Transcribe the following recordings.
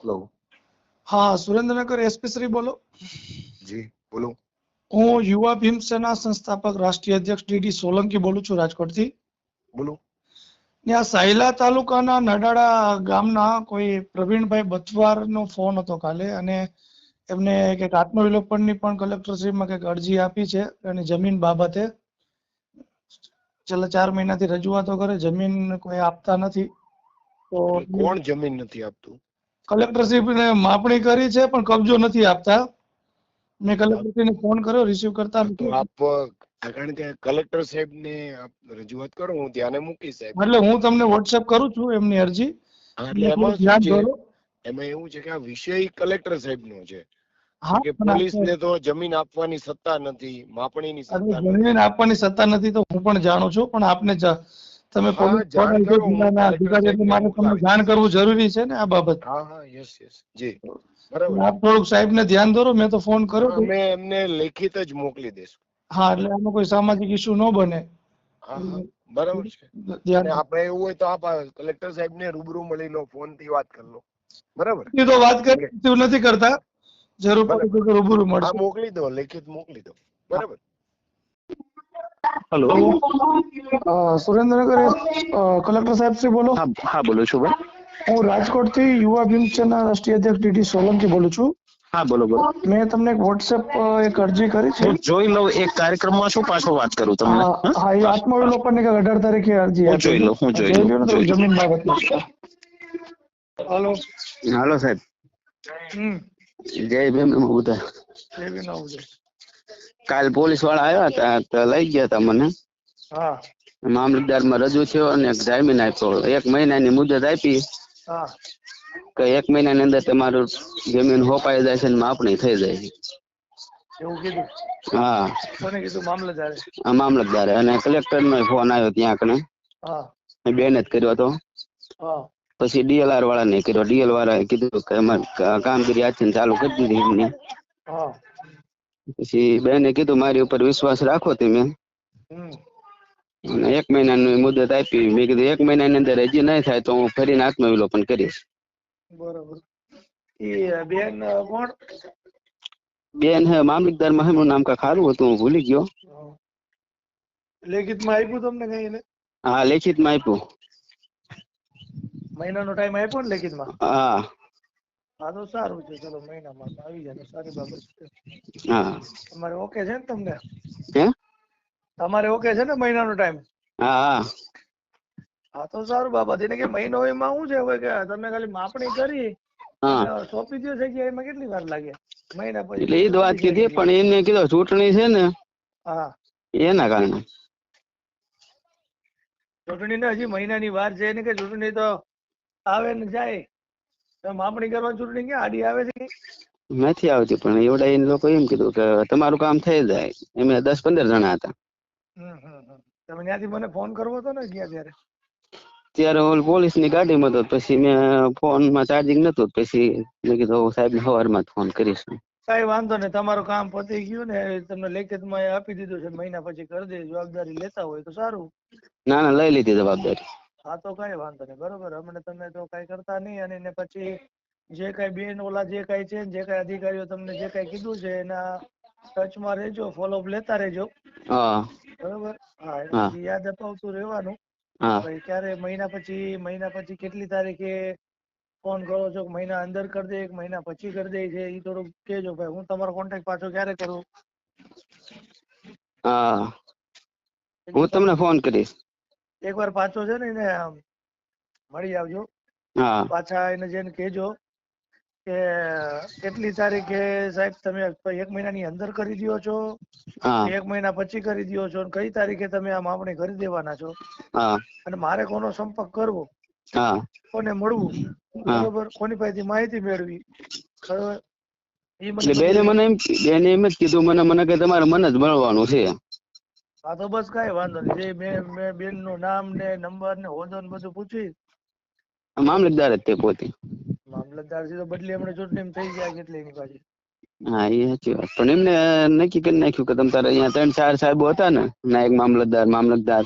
Hello હા Surendranagar SP Shri બોલો. જી બોલો. હું યુવા ભીમ સેના સંસ્થાપક રાષ્ટ્રીય અધ્યક્ષ ડીડી સોલંકી બોલું છું રાજકોટથી. બોલો. ત્યાં સાયલા તાલુકાના નડાડા ગામના કોઈ પ્રવીણભાઈ બથવારનો ફોન હતો કાલે અને એમને કંઈક આત્મવિલોપનની પણ કલેક્ટરશ્રીમાં કંઈક અરજી આપી છે અને જમીન બાબતે છેલ્લા ચાર મહિનાથી રજૂઆતો કરે જમીન કોઈ આપતા નથી. તો કોણ જમીન નથી આપતું? કલેક્ટરશ્રીને માપણી કરી છે પણ કબજો નથી આપતા. મેં કલેક્ટરશ્રીને ફોન કર્યો રિસીવ કરતા આપ કારણ કે કલેક્ટર સાહેબને રજૂઆત કરો હું ધ્યાને મૂકી સાહેબ. એટલે હું તમને વોટ્સએપ કરું છું એમની અરજી. એમાં એવું છે કે આ વિષય કલેક્ટર સાહેબ નો છે કે પોલીસને પોલીસ ને તો જમીન આપવાની સત્તા નથી માપણીની સત્તા જમીન આપવાની સત્તા નથી તો હું પણ જાણું છું પણ આપને તમે મારે તમને જાણ કરવું જરૂરી છે ને આ બાબત? હા હા યસ યસ જી. બરાબર. આપ થોડુંક સાહેબને ધ્યાન દોરો મેં તો ફોન કર્યો હતો. એમને લેખિત જ મોકલી દેશું હા એટલે આમાં કોઈ સામાજિક ઇસ્યુ ન બને. બરાબર છે. અને આપણે એવું હોય તો આપ કલેક્ટર સાહેબ ને રૂબરૂ મળી લો ફોનથી વાત કરી લો. બરાબર? એ તો વાત કરી નથી કરતા. જરૂર પડે તો રૂબરૂ મળશે. મોકલી દો લેખિત મોકલી દો. બરાબર. Hello uh, Surendranagar uh, collector સાહેબ શ્રી બોલો હા હા બોલું છું ભાઈ હું રાજકોટથી યુવા ભીમ સેના રાષ્ટ્રીય અધ્યક્ષ ડીડી સોલંકી બોલું છું હા બોલો બોલો મેં તમને એક વોટ્સએપ એક અરજી કરી છે હું જોઈ લઉં એક કાર્યક્રમમાં છું પાછો વાત કરું તમને હા હા? હા, એ આત્મવિલોપનની કંઈક અઢાર તારીખે અરજી હું આપી જોઈ છે. લઉં, હું જોઈ જોઈ લઉં, લ્યો ને તો જોઈ લઉં. જમીન બાબતમાં છે. હાલો હાલો સાહેબ હમ જય ભીમ બધા એવી ના આવજો. કાલ પોલીસવાળા આવ્યા હતા તો લઈ ગયા હતા મને. મામલતદારમાં રજૂ થયો અને એક જામીન આપ્યો. એક મહિનાની મુદત આપી. કે એક મહિનાની અંદર તમારું જમીન હોપાઈ જાય છે ને માપણી થઈ જાય એવું કીધું? હા. કોને કીધું? મામલતદારે? અને કલેક્ટર નો ફોન આવ્યો ત્યાં કને હા. બેન જ કર્યો હતો. હા. પછી ડીએલઆર વાળા ને કર્યો. ડીએલ વાળા કીધું કે અમારે કામગીરી આજથી ચાલુ કરી દીધી એમની. હા. પછી બેને કીધું મારી ઉપર વિશ્વાસ રાખો તમે. અને એક મહિનાની મુદત આપી. મેં કીધું એક મહિનાની અંદર હજી નહીં થાય તો હું ફરીને આત્મવિલોપન કરીશ. બરોબર. બેન કોણ? બેન હે મામલતદારમાં એમનું નામ કા ખારું હતું હું ભૂલી ગયો. લેખિતમાં આપ્યું તમને કઈ હા લેખિતમાં આપ્યું. મહિનાનો ટાઈમ આપ્યો ને લેખિતમાં? હા. હા તો સારું છે. ચલો મહિનામાં આવી જાય. સારી બાબત છે. હા. તમારે ઓકે છે ને તમને? હે? તમારે ઓકે છે ને મહિનાનો ટાઈમ? હા હા. હા તો સારું બાબત. એને કે મહિનો એમાં શું છે? હવે કે તમે ખાલી માપણી કરી સોંપી દો એમાં કેટલી વાર લાગે? મહિના પછી એટલે એ જ વાત કીધી પણ એને કીધું ચૂંટણી છે ને હા. એના કારણે. ચૂંટણી ને હજી મહિનાની વાર છે. એને કે ચૂંટણી તો આવે ને જાય. માપણી કરવા ચૂંટણી ક્યાં આડી આવે છે? નથી આવતી પણ એવડા એ લોકો એમ કીધું કે તમારું કામ થઈ જાય. એમ દસ પંદર જણા હતા. તમે ત્યાંથી મને ફોન કરવો હતો ને ગયા ત્યારે? ત્યારે ઓલ પોલીસની ગાડીમાં હતો પછી મેં ફોનમાં ચાર્જિંગ નતું પછી મેં કીધું સાહેબ ને સવારમાં ફોન કરીશ. કઈ વાંધો નહીં તમારું કામ પતી ગયું ને તમને લેખિતમાં આપી દીધું છે મહિના પછી કરી દે જવાબદારી લેતા હોય તો સારું. ના ના લઈ લીધી જવાબદારી. હા તો કઈ વાંધો નહીં. બરોબર હમણાં તમે તો કઈ કરતા નહીં અને એને પછી જે કઈ બેન ઓલા જે કઈ છે જે કઈ અધિકારીઓ તમને જે કઈ કીધું છે એના ટચમાં રહેજો ફોલોઅપ લેતા રહેજો. હા. બરોબર? હા યાદ અપાવતું રહેવાનું. ભાઈ ક્યારે મહિના પછી મહિના પછી કેટલી તારીખે ફોન કરો છો? કે મહિના અંદર કરી દે એક મહિના પછી કરી દે છે એ થોડુંક કહેજો ભાઈ. હું તમારો કોન્ટેક્ટ પાછો ક્યારે કરું? હા. હું તમને ફોન કરીશ. એકવાર પાછો છે ને એને મળી આવજો. પાછા એને જેને કહેજો કે કેટલી તારીખે સાહેબ તમે એક મહિનાની અંદર કરી દ્યો છો? એક મહિના પછી કરી દો છો? અને કઈ તારીખે તમે આ માપણી કરી દેવાના છો? અને મારે કોનો સંપર્ક કરવો? કોને મળવું? હા. બરોબર? કોની પાસેથી માહિતી મેળવી? બરોબર? બેને મને એમ બેને એમ જ કીધું મને મને કે તમારે મને જ મળવાનું છે. હા તો બસ કઈ વાંધો નહીં. જે મેં મેં બેનનું નામ ને નંબર ને હોદ્દો ને બધું પૂછ્યું. મામલતદાર જ તે પોતે. મામલતદાર છે તો બદલી હમણાં ચૂંટણી થઈ ગયા કેટલી એની પાછી હા એ સાચી વાત. પણ એમને નક્કી કરી નાખ્યું કે તમે તારા અહીંયા ત્રણ ચાર સાહેબો હતા ને નાયક મામલતદાર મામલતદાર.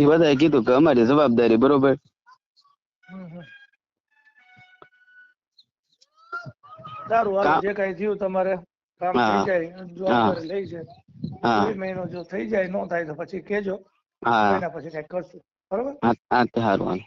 એ બધાએ કીધું કે અમારી જવાબદારી બરોબર. સારું જે કઈ થયું તમારે. કામ થઈ જાય. જવાબદારી લઈ જાય. બે મહિનો જો થઈ જાય ન થાય તો પછી કેજો. એના પછી કંઈક કરશું. બરોબર? હા હા તે સારું હાલો.